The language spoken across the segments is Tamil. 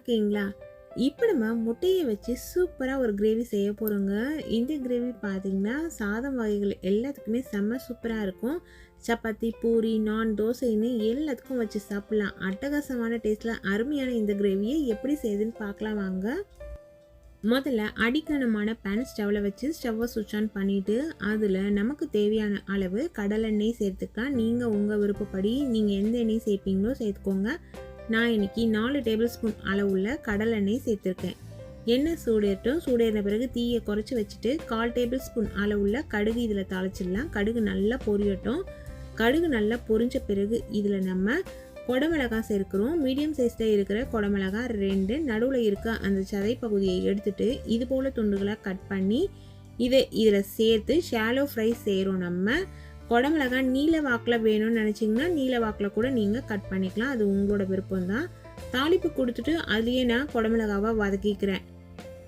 இருக்கீங்களா? இப்போ நம்ம முட்டையை வச்சு சூப்பராக ஒரு கிரேவி செய்ய போகிறோங்க இந்த கிரேவி பார்த்தீங்கன்னா சாதம் வகைகள் எல்லாத்துக்குமே செம்ம சூப்பராக இருக்கும். சப்பாத்தி பூரி நான் தோசைன்னு எல்லாத்துக்கும் வச்சு சாப்பிட்லாம். அட்டகாசமான டேஸ்ட்டில் அருமையான இந்த கிரேவியை எப்படி செய்யுதுன்னு பார்க்கலாம் வாங்க. முதல்ல அடிக்கணமான பேன் ஸ்டவ்வில் வச்சு ஸ்டவ்வை சுவிட்ச் ஆன் பண்ணிவிட்டு அதில் நமக்கு தேவையான அளவு கடலெண்ணெய் சேர்த்துக்கலாம். நீங்கள் உங்கள் விருப்பப்படி நீங்கள் எந்த எண்ணெய் சேர்ப்பீங்களோ சேர்த்துக்கோங்க. நான் இன்னைக்கு நாலு டேபிள் ஸ்பூன் அளவுள்ள கடலெண்ணெய் சேர்த்துருக்கேன். எண்ணெய் சூடேறட்டும். சூடேறின பிறகு தீயை குறைச்சி வச்சுட்டு கால் டேபிள் ஸ்பூன் அளவுள்ள கடுகு இதில் தாளிச்சிடலாம். கடுகு நல்லா பொரியட்டும். கடுகு நல்லா பொரிஞ்ச பிறகு இதில் நம்ம கொடமிளகாய் சேர்க்குறோம். மீடியம் சைஸில் இருக்கிற கொடமிளகாய் ரெண்டு நடுவில் இருக்க அந்த சதை பகுதியை எடுத்துட்டு இது போல் துண்டுகளாக கட் பண்ணி இதை இதில் சேர்த்து ஷாலோ ஃப்ரை செய்கிறோம் நம்ம. குடமிளகா நீல வாக்கில் வேணும்னு நினச்சிங்கன்னா நீல வாக்கில் கூட நீங்கள் கட் பண்ணிக்கலாம். அது உங்களோட விருப்பம் தான். தாளிப்பு கொடுத்துட்டு அதுலேயே நான் குடமிளகாவாக வதக்கிக்கிறேன்.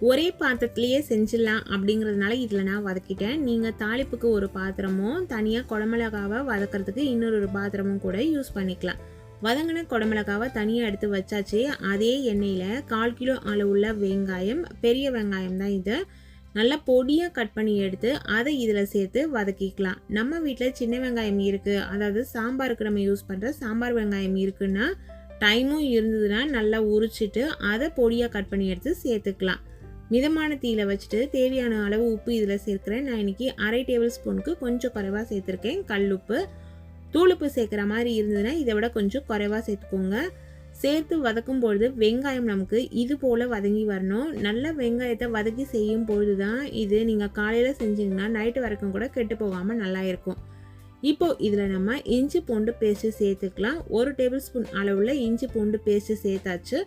ஒரே பாத்திரத்துலேயே செஞ்சிடலாம் அப்படிங்கிறதுனால இதில் நான் வதக்கிட்டேன். நீங்கள் தாளிப்புக்கு ஒரு பாத்திரமும் தனியாக குடமிளகாவை வதக்கிறதுக்கு இன்னொரு ஒரு பாத்திரமும் கூட யூஸ் பண்ணிக்கலாம். வதங்கின குடமிளகாவை தனியாக எடுத்து வச்சாச்சு. அதே எண்ணெயில் கால் கிலோ அளவுள்ள வெங்காயம் பெரிய வெங்காயம் தான் இது. நல்லா பொடியாக கட் பண்ணி எடுத்து அதை இதில் சேர்த்து வதக்கிக்கலாம். நம்ம வீட்டில் சின்ன வெங்காயம் இருக்குது அதாவது சாம்பாருக்கு நம்ம யூஸ் பண்ணுற சாம்பார் வெங்காயம் இருக்குன்னா டைமும் இருந்ததுன்னா நல்லா உரிச்சிட்டு அதை பொடியாக கட் பண்ணி எடுத்து சேர்த்துக்கலாம். மிதமான தீயில வச்சுட்டு தேவையான அளவு உப்பு இதில் சேர்க்குறேன். நான் இன்னைக்கு அரை டேபிள் ஸ்பூனுக்கு கொஞ்சம் குறைவாக சேர்த்துருக்கேன். கல்லுப்பு தூளுப்பு சேர்க்குற மாதிரி இருந்ததுன்னா இதை விட கொஞ்சம் குறைவாக சேர்த்துக்கோங்க. சேர்த்து வதக்கும் பொழுது வெங்காயம் நமக்கு இது போல் வதங்கி வரணும். நல்ல வெங்காயத்தை வதக்கி செய்யும் பொழுது தான் இது நீங்கள் காலையில் செஞ்சீங்கன்னா நைட்டு வரைக்கும் கூட கெட்டு போகாமல் நல்லா இருக்கும். இப்போ இதில் நம்ம இஞ்சி பூண்டு பேஸ்ட்டு சேர்த்துக்கலாம். ஒரு டேபிள் ஸ்பூன் அளவில் இஞ்சி பூண்டு பேஸ்ட்டு சேர்த்தாச்சு.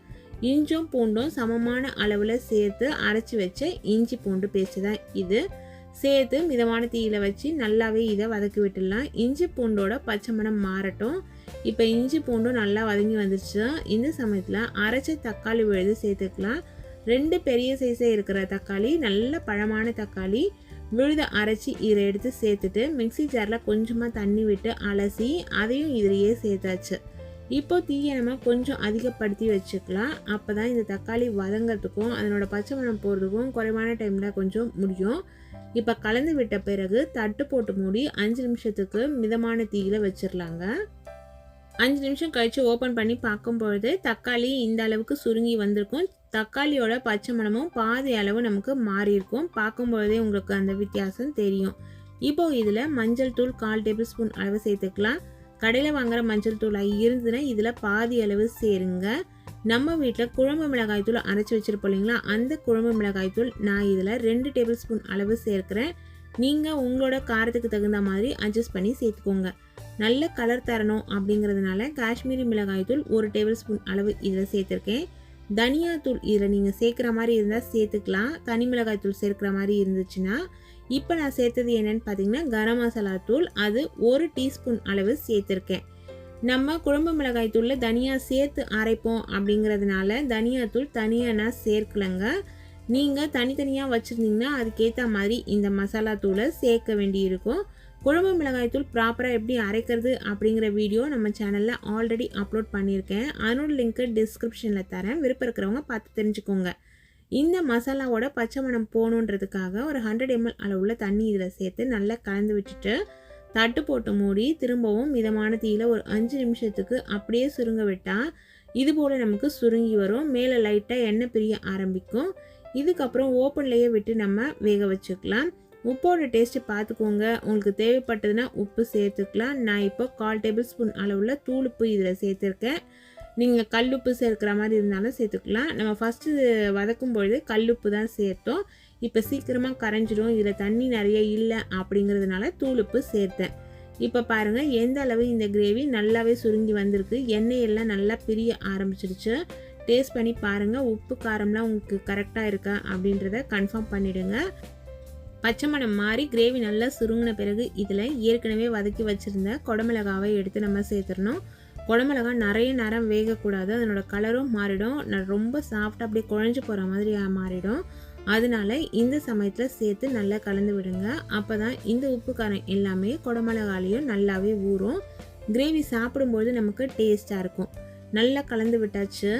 இஞ்சும் பூண்டும் சமமான அளவில் சேர்த்து அரைச்சி வச்ச இஞ்சி பூண்டு பேஸ்ட்டு தான் இது. சேர்த்து மிதமான தீயில வச்சு நல்லாவே இதை வதக்கி விட்டுடலாம். இஞ்சி பூண்டோட பச்சை மணம் மாறட்டும். இப்போ இஞ்சி பூண்டும் நல்லா வதங்கி வந்துருச்சு. இந்த சமயத்தில் அரைச்ச தக்காளி விழுது சேர்த்துக்கலாம். ரெண்டு பெரிய சைஸே இருக்கிற தக்காளி நல்ல பழமான தக்காளி விழுத அரைச்சி இதை எடுத்து சேர்த்துட்டு மிக்சி ஜாரில் கொஞ்சமாக தண்ணி விட்டு அலசி அதையும் இதிலேயே சேர்த்தாச்சு. இப்போ தீயை நம்ம கொஞ்சம் அதிகப்படுத்தி வச்சுக்கலாம். அப்போ தான் இந்த தக்காளி வதங்கிறதுக்கும் அதனோட பச்சை மணம் போகிறதுக்கும் குறைவான டைமில் கொஞ்சம் முடியும். இப்போ கலந்து விட்ட பிறகு தட்டு போட்டு மூடி அஞ்சு நிமிஷத்துக்கு மிதமான தீயில் வச்சிடலாங்க அஞ்சு நிமிஷம் கழித்து ஓப்பன் பண்ணி பார்க்கும்பொழுது தக்காளி இந்த அளவுக்கு சுருங்கி வந்திருக்கும். தக்காளியோட பச்சை மணமும் பாதி அளவு நமக்கு மாறி இருக்கும் பார்க்கும்பொழுதே உங்களுக்கு அந்த வித்தியாசம் தெரியும். இப்போ இதில் மஞ்சள் தூள் கால் டேபிள் ஸ்பூன் அளவு சேர்த்துக்கலாம். கடையில் வாங்குற மஞ்சள் தூள் இருந்ததுன்னா இதில் பாதி அளவு சேருங்க. நம்ம வீட்டில் குழம்பு மிளகாய் தூள் அரைச்சி வச்சுருப்போம் இல்லைங்களா? அந்த குழம்பு மிளகாய் தூள் நான் இதில் ரெண்டு டேபிள் ஸ்பூன் அளவு சேர்க்குறேன். நீங்கள் உங்களோட காரத்துக்கு தகுந்த மாதிரி அட்ஜஸ்ட் பண்ணி சேர்த்துக்கோங்க. நல்ல கலர் தரணும் அப்படிங்கிறதுனால காஷ்மீரி மிளகாய் தூள் ஒரு டேபிள் ஸ்பூன் அளவு இதில் சேர்த்துருக்கேன். தனியா தூள் இதில் நீங்கள் சேர்க்குற மாதிரி இருந்தால் சேர்த்துக்கலாம். தனி மிளகாய் தூள் சேர்க்குற மாதிரி இருந்துச்சுன்னா இப்போ நான் சேர்த்தது என்னன்னு பார்த்தீங்கன்னா கரம் மசாலா தூள் அது ஒரு டீஸ்பூன் அளவு சேர்த்துருக்கேன். நம்ம குழம்பு மிளகாய் தூளில் தனியாக சேர்த்து அரைப்போம் அப்படிங்கிறதுனால தனியாத்தூள் தனியாக நான் சேர்க்கலைங்க. நீங்கள் தனித்தனியாக வச்சுருந்தீங்கன்னா அதுக்கேற்ற மாதிரி இந்த மசாலா தூளை சேர்க்க வேண்டியிருக்கும். குழம்பு மிளகாய் தூள் ப்ராப்பராக எப்படி அரைக்கிறது அப்படிங்கிற வீடியோ நம்ம சேனலில் ஆல்ரெடி அப்லோட் பண்ணியிருக்கேன். அதனோட லிங்க்கு டிஸ்கிரிப்ஷனில் தரேன். விருப்பம் இருக்கிறவங்க பார்த்து தெரிஞ்சுக்கோங்க. இந்த மசாலாவோட பச்சை மணம் போகணுன்றதுக்காக ஒரு ஹண்ட்ரட் எம்எல் அளவுள்ள தண்ணி இதில் சேர்த்து நல்லா கலந்து விட்டுட்டு தட்டு போட்டு மூடி திரும்பவும் மிதமான தீயில் ஒரு அஞ்சு நிமிஷத்துக்கு அப்படியே சுருங்க விட்டால் இது போல் நமக்கு சுருங்கி வரும். மேலே லைட்டாக எண்ணெய் பிரிய ஆரம்பிக்கும். இதுக்கப்புறம் ஓப்பன்லேயே விட்டு நம்ம வேக வச்சுக்கலாம். உப்போட டேஸ்ட்டு பார்த்துக்கோங்க. உங்களுக்கு தேவைப்பட்டதுன்னா உப்பு சேர்த்துக்கலாம். நான் இப்போ கால் டேபிள் ஸ்பூன் அளவில் தூளுப்பு இதில் சேர்த்துருக்கேன். நீங்கள் கல்லுப்பு சேர்க்குற மாதிரி இருந்தாலும் சேர்த்துக்கலாம். நம்ம ஃபஸ்ட்டு வதக்கும் பொழுது கல்லுப்பு தான் சேர்த்தோம். இப்போ சீக்கிரமாக கரைஞ்சிடும். இதில் தண்ணி நிறைய இல்லை அப்படிங்கிறதுனால தூளுப்பு சேர்த்தேன். இப்போ பாருங்கள் எந்த அளவு இந்த கிரேவி நல்லாவே சுருங்கி வந்திருக்கு. எண்ணெய் எல்லாம் நல்லா பிரிய ஆரம்பிச்சிருச்சு. டேஸ்ட் பண்ணி பாருங்கள் உப்பு காரம்லாம் உங்களுக்கு கரெக்டாக இருக்கா அப்படின்றத கன்ஃபார்ம் பண்ணிவிடுங்க பச்சை மணம் மாறி கிரேவி நல்லா சுருங்கின பிறகு இதில் ஏற்கனவே வதக்கி வச்சுருந்த குடமிளகாவை எடுத்து நம்ம சேர்த்துடணும். குடமிளகா நிறைய நேரம் வேகக்கூடாது. அதனோட கலரும் மாறிடும். ரொம்ப சாஃப்டாக அப்படியே குழஞ்சி போகிற மாதிரி மாறிடும். அதனால இந்த சமயத்தில் சேர்த்து நல்லா கலந்து விடுங்க. அப்போ தான் இந்த உப்பு காரம் எல்லாமே குடமிளகாலையும் நல்லாவே ஊறும். கிரேவி சாப்பிடும்போது நமக்கு டேஸ்ட்டாக இருக்கும். நல்லா கலந்து விட்டாச்சு.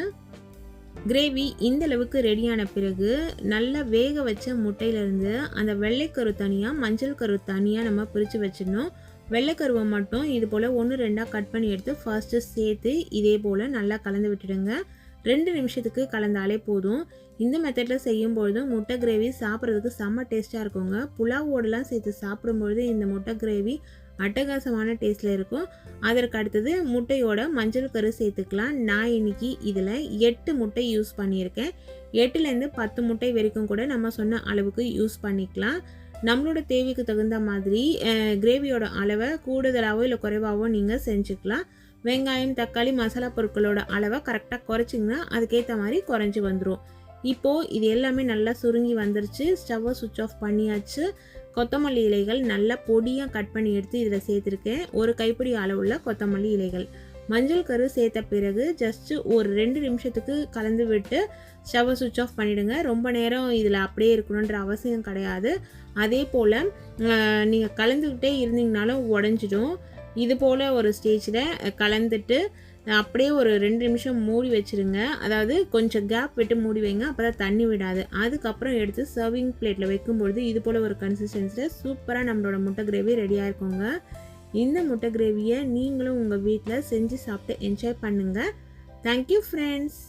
கிரேவி இந்த அளவுக்கு ரெடியான பிறகு நல்லா வேக வச்ச முட்டையிலேருந்து அந்த வெள்ளைக்கரு தனியாக மஞ்சள் கரு தனியாக நம்ம பிரித்து வச்சிடணும். வெள்ளைக்கருவை மட்டும் இது போல் ஒன்று ரெண்டாக கட் பண்ணி எடுத்து ஃபர்ஸ்ட்டு சேர்த்து இதே போல் நல்லா கலந்து விட்டுடுங்க. ரெண்டு நிமிஷத்துக்கு கலந்தாலே போதும். இந்த மெத்தடில் செய்யும்பொழுது முட்டை கிரேவி சாப்பிட்றதுக்கு செம்ம டேஸ்ட்டாக இருக்குங்க. புலாவோடலாம் சேர்த்து சாப்பிடும்பொழுது இந்த முட்டை கிரேவி அட்டகாசமான டேஸ்ட்டில் இருக்கும். அதற்கு அடுத்தது முட்டையோட மஞ்சள் கரு சேர்த்துக்கலாம். நான் இன்னைக்கு இதில் எட்டு முட்டை யூஸ் பண்ணியிருக்கேன். எட்டுலேருந்து பத்து முட்டை வரைக்கும் கூட நம்ம சொன்ன அளவுக்கு யூஸ் பண்ணிக்கலாம். நம்மளோட தேவைக்கு தகுந்த மாதிரி கிரேவியோட அளவை கூடுதலாகவோ இல்லை குறைவாகவோ நீங்கள் செஞ்சுக்கலாம். வெங்காயம் தக்காளி மசாலா பொருட்களோட அளவை கரெக்டாக குறைச்சிங்கன்னா அதுக்கேற்ற மாதிரி குறைஞ்சி வந்துடும் இப்போது இது எல்லாமே நல்லா சுருங்கி வந்துருச்சு. ஸ்டவ்வை சுவிட்ச் ஆஃப் பண்ணியாச்சு. கொத்தமல்லி இலைகள் நல்லா பொடியாக கட் பண்ணி எடுத்து இதில் சேர்த்துருக்கேன். ஒரு கைப்பிடி அளவுள்ள கொத்தமல்லி இலைகள். மஞ்சள் கரு சேர்த்த பிறகு ஜஸ்ட்டு ஒரு ரெண்டு நிமிஷத்துக்கு கலந்து விட்டு ஸ்டவ்வை சுவிட்ச் ஆஃப் பண்ணிவிடுங்க ரொம்ப நேரம் இதில் அப்படியே இருக்கணுன்ற அவசியம் கிடையாது. அதே போல் நீங்கள் கலந்துக்கிட்டே இருந்தீங்கனாலும் உடஞ்சிடும். இது போல் ஒரு ஸ்டேஜில் கலந்துட்டு அப்படியே ஒரு ரெண்டு நிமிஷம் மூடி வச்சுருங்க. அதாவது கொஞ்சம் கேப் விட்டு மூடி வைங்க அப்போ தான் தண்ணி விடாது. அதுக்கப்புறம் எடுத்து சர்விங் பிளேட்டில் வைக்கும்பொழுது இது போல் ஒரு கன்சிஸ்டன்சியில் சூப்பராக நம்மளோட முட்டை கிரேவி ரெடியாக இருக்குங்க. இந்த முட்டை கிரேவியை நீங்களும் உங்கள் வீட்டில் செஞ்சு சாப்பிட்டு என்ஜாய் பண்ணுங்கள் தேங்க்யூ ஃப்ரெண்ட்ஸ்